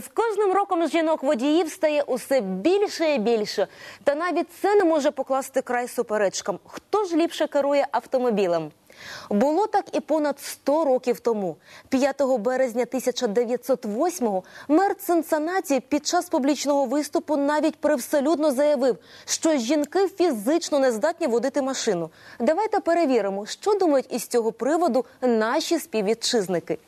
З кожним роком жінок-водіїв стає усе більше і більше. Та навіть це не може покласти край суперечкам. Хто ж ліпше керує автомобілем? Було так і понад 100 років тому. 5 березня 1908-го мер Цинцанаті під час публічного виступу навіть привселюдно заявив, що жінки фізично не здатні водити машину. Давайте перевіримо, що думають із цього приводу наші співвітчизники.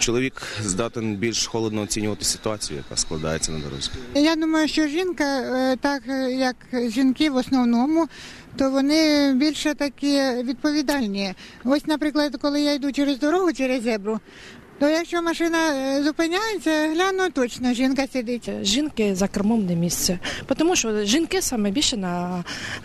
Чоловік здатен більш холодно оцінювати ситуацію, яка складається на дорозі. Я думаю, що жінка, е, так е, як жінки в основному, то вони більше такі відповідальні. Ось, наприклад, коли я йду через дорогу, через зебру, то якщо машина е, зупиняється, гляну точно, жінка сидить. жінки за кермом не місце, тому що жінки саме більше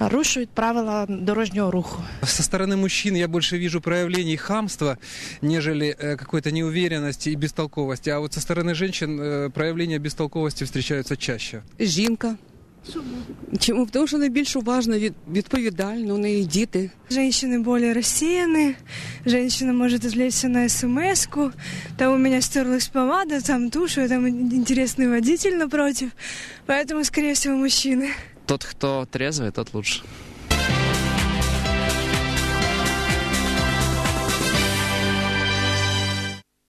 нарушують правила дорожнього руху. Со стороны мужчин я больше вижу проявлений хамства, нежели э, какой-то неуверенности и бестолковости. А вот со стороны женщин э, проявления бестолковости встречаются чаще. Жінка. Чому? Тому що вона більш уважна, від, відповідальна, у неї діти. Женщины более рассеяны, женщина может отвлечься на смс -ку. там у меня стерлась помада, там тушь, а там интересный водитель напротив, поэтому, скорее всего, мужчины. Тот, кто трезвый, тот лучше.